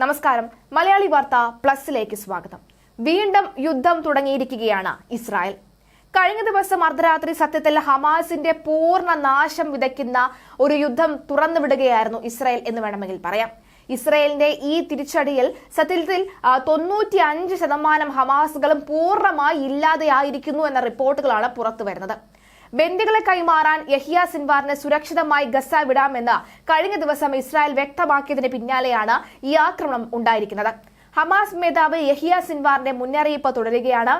നമസ്കാരം. മലയാളി വാർത്ത പ്ലസിലേക്ക് സ്വാഗതം. വീണ്ടും യുദ്ധം തുടങ്ങിയിരിക്കുകയാണ് ഇസ്രായേൽ. കഴിഞ്ഞ ദിവസം അർദ്ധരാത്രി സത്യത്തിൽ ഹമാസിന്റെ പൂർണ നാശം വിതയ്ക്കുന്ന ഒരു യുദ്ധം തുറന്നുവിടുകയായിരുന്നു ഇസ്രായേൽ എന്ന് വേണമെങ്കിൽ പറയാം. ഇസ്രായേലിന്റെ ഈ തിരിച്ചടിയിൽ സത്യത്തിൽ തൊണ്ണൂറ്റി അഞ്ച് ശതമാനം ഹമാസുകളും പൂർണമായി ഇല്ലാതെയായിരിക്കുന്നു എന്ന റിപ്പോർട്ടുകളാണ് പുറത്തുവരുന്നത്. ബന്ദികളെ കൈമാറാൻ യഹിയ സിൻവാറിനെ സുരക്ഷിതമായി ഗസ വിടാമെന്ന് കഴിഞ്ഞ ദിവസം ഇസ്രായേൽ വ്യക്തമാക്കിയതിന് പിന്നാലെയാണ് ഈ ആക്രമണം ഉണ്ടായിരിക്കുന്നത്. ഹമാസ് മേധാവ് യഹിയ സിൻവാറിന്റെ മുന്നറിയിപ്പ് തുടരുകയാണ്.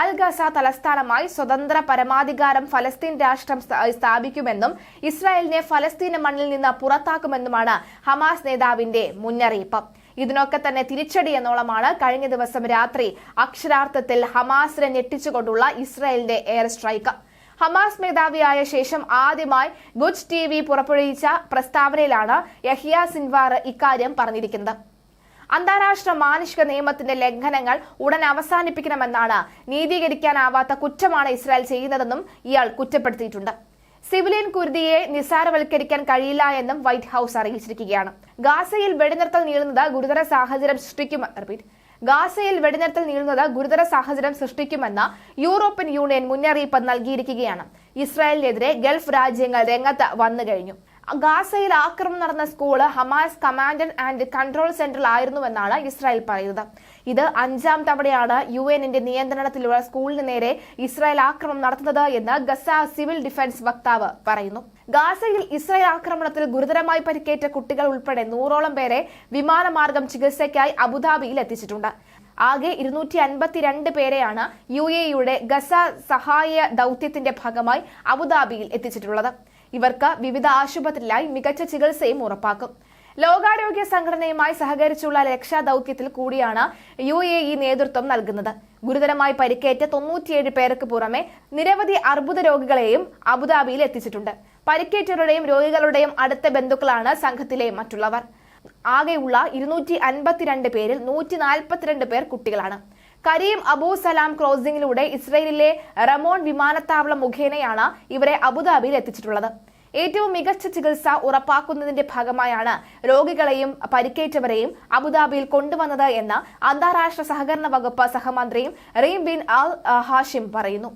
അൽ ഗസ തലസ്ഥാനമായി സ്വതന്ത്ര പരമാധികാരം ഫലസ്തീൻ രാഷ്ട്രം സ്ഥാപിക്കുമെന്നും ഇസ്രായേലിനെ ഫലസ്തീന് മണ്ണിൽ നിന്ന് പുറത്താക്കുമെന്നുമാണ് ഹമാസ് നേതാവിന്റെ മുന്നറിയിപ്പ്. ഇതിനൊക്കെ തന്നെ തിരിച്ചടി എന്നോളമാണ് കഴിഞ്ഞ ദിവസം രാത്രി അക്ഷരാർത്ഥത്തിൽ ഹമാസിനെ ഞെട്ടിച്ചുകൊണ്ടുള്ള ഇസ്രായേലിന്റെ എയർ സ്ട്രൈക്ക്. ഹമാസ് മേധാവിയായ ശേഷം ആദ്യമായി ഗുഡ് ടി വി പുറപ്പെടുവിച്ച പ്രസ്താവനയിലാണ് യഹിയ സിൻവാർ ഇക്കാര്യം പറഞ്ഞിരിക്കുന്നത്. അന്താരാഷ്ട്ര മാനുഷിക നിയമത്തിന്റെ ലംഘനങ്ങൾ ഉടൻ അവസാനിപ്പിക്കണമെന്നാണ് നീതീകരിക്കാനാവാത്ത കുറ്റമാണ് ഇസ്രായേൽ ചെയ്യുന്നതെന്നും ഇയാൾ കുറ്റപ്പെടുത്തിയിട്ടുണ്ട്. സിവിലിയൻ കുരുതിയെ നിസ്സാരവൽക്കരിക്കാൻ കഴിയില്ല എന്നും വൈറ്റ് ഹൌസ് അറിയിച്ചിരിക്കുകയാണ്. ഗാസയിൽ വെടിനിർത്തൽ നീളുന്നത് ഗുരുതര സാഹചര്യം സൃഷ്ടിക്കും റിപ്പീറ്റ് ഗാസയിൽ വെടിനിർത്തൽ നീളുന്നത് ഗുരുതര സാഹചര്യം സൃഷ്ടിക്കുമെന്ന് യൂറോപ്യൻ യൂണിയൻ മുന്നറിയിപ്പ് നൽകിയിരിക്കുകയാണ്. ഇസ്രായേലിനെതിരെ ഗൾഫ് രാജ്യങ്ങൾ രംഗത്ത് വന്നു കഴിഞ്ഞു. ഗാസയിൽ ആക്രമണം നടന്ന school Hamas command and control സെന്ററിൽ ആയിരുന്നുവെന്നാണ് ഇസ്രായേൽ പറയുന്നത്. ഇത് അഞ്ചാം തവണയാണ് യു എന്നിന്റെ നിയന്ത്രണത്തിലുള്ള സ്കൂളിന് നേരെ ഇസ്രായേൽ ആക്രമണം നടത്തുന്നത് എന്ന് ഗസ സിവിൽ ഡിഫൻസ് വക്താവ് പറയുന്നു. ഗാസയിൽ ഇസ്രായേൽ ആക്രമണത്തിൽ ഗുരുതരമായി പരിക്കേറ്റ കുട്ടികൾ ഉൾപ്പെടെ നൂറോളം പേരെ വിമാനമാർഗം ചികിത്സയ്ക്കായി അബുദാബിയിൽ എത്തിച്ചിട്ടുണ്ട്. ആകെ ഇരുന്നൂറ്റി അൻപത്തിരണ്ട് പേരെയാണ് യു എയുടെ ഗസ സഹായ ദൗത്യത്തിന്റെ ഭാഗമായി അബുദാബിയിൽ എത്തിച്ചിട്ടുള്ളത്. ഇവർക്ക് വിവിധ ആശുപത്രിയിലായി മികച്ച ചികിത്സയും ഉറപ്പാക്കും. ലോകാരോഗ്യ സംഘടനയുമായി സഹകരിച്ചുള്ള രക്ഷാദൌത്യത്തിൽ കൂടിയാണ് യു എ ഇ നേതൃത്വം നൽകുന്നത്. ഗുരുതരമായി പരിക്കേറ്റ തൊണ്ണൂറ്റിയേഴ് പേർക്ക് പുറമെ നിരവധി അർബുദ രോഗികളെയും അബുദാബിയിൽ എത്തിച്ചിട്ടുണ്ട്. പരിക്കേറ്റവരുടെയും രോഗികളുടെയും അടുത്ത ബന്ധുക്കളാണ് സംഘത്തിലെ മറ്റുള്ളവർ. ആകെയുള്ള ഇരുന്നൂറ്റി അൻപത്തിരണ്ട് പേരിൽ നൂറ്റി നാൽപ്പത്തിരണ്ട് പേർ കുട്ടികളാണ്. കരീം അബൂ സലാം ക്രോസിംഗിലൂടെ ഇസ്രയേലിലെ റമോൺ വിമാനത്താവളം മുഖേനയാണ് ഇവരെ അബുദാബിയിൽ എത്തിച്ചിട്ടുള്ളത്. ഏറ്റവും മികച്ച ചികിത്സ ഉറപ്പാക്കുന്നതിന്റെ ഭാഗമായാണ് രോഗികളെയും പരിക്കേറ്റവരെയും അബുദാബിയിൽ കൊണ്ടുവന്നത് എന്ന് അന്താരാഷ്ട്ര സഹകരണ വകുപ്പ് സഹമന്ത്രിയും റീം ബിൻ അൽ ഹാഷിം പറയുന്നു.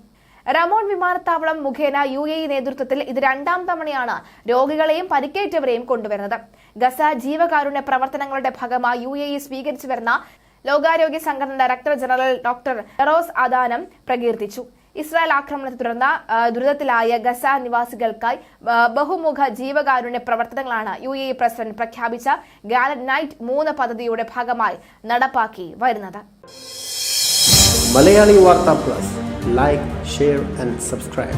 റമോൺ വിമാനത്താവളം മുഖേന യു എ നേതൃത്വത്തിൽ ഇത് രണ്ടാം തവണയാണ് രോഗികളെയും പരിക്കേറ്റവരെയും കൊണ്ടുവരുന്നത്. ഗസ ജീവകാരുണ്യ പ്രവർത്തനങ്ങളുടെ ഭാഗമായി യു എ സ്വീകരിച്ചു വരുന്ന ലോകാരോഗ്യ സംഘടന ഡയറക്ടർ ജനറൽ ഡോക്ടർ റോസ് അദാനം പ്രകീർത്തിച്ചു. ഇസ്രായേൽ ആക്രമണത്തെ തുടർന്ന് ദുരിതത്തിലായ ഗസ നിവാസികൾക്കായി ബഹുമുഖ ജീവകാരുണ്യ പ്രവർത്തനങ്ങളാണ് യു എ പ്രസിഡന്റ് പ്രഖ്യാപിച്ച ഗാലറ്റ് നൈറ്റ് മൂന്ന് പദ്ധതിയുടെ ഭാഗമായി നടപ്പാക്കി വരുന്നത്. Malayali Vartha plus. Like share and subscribe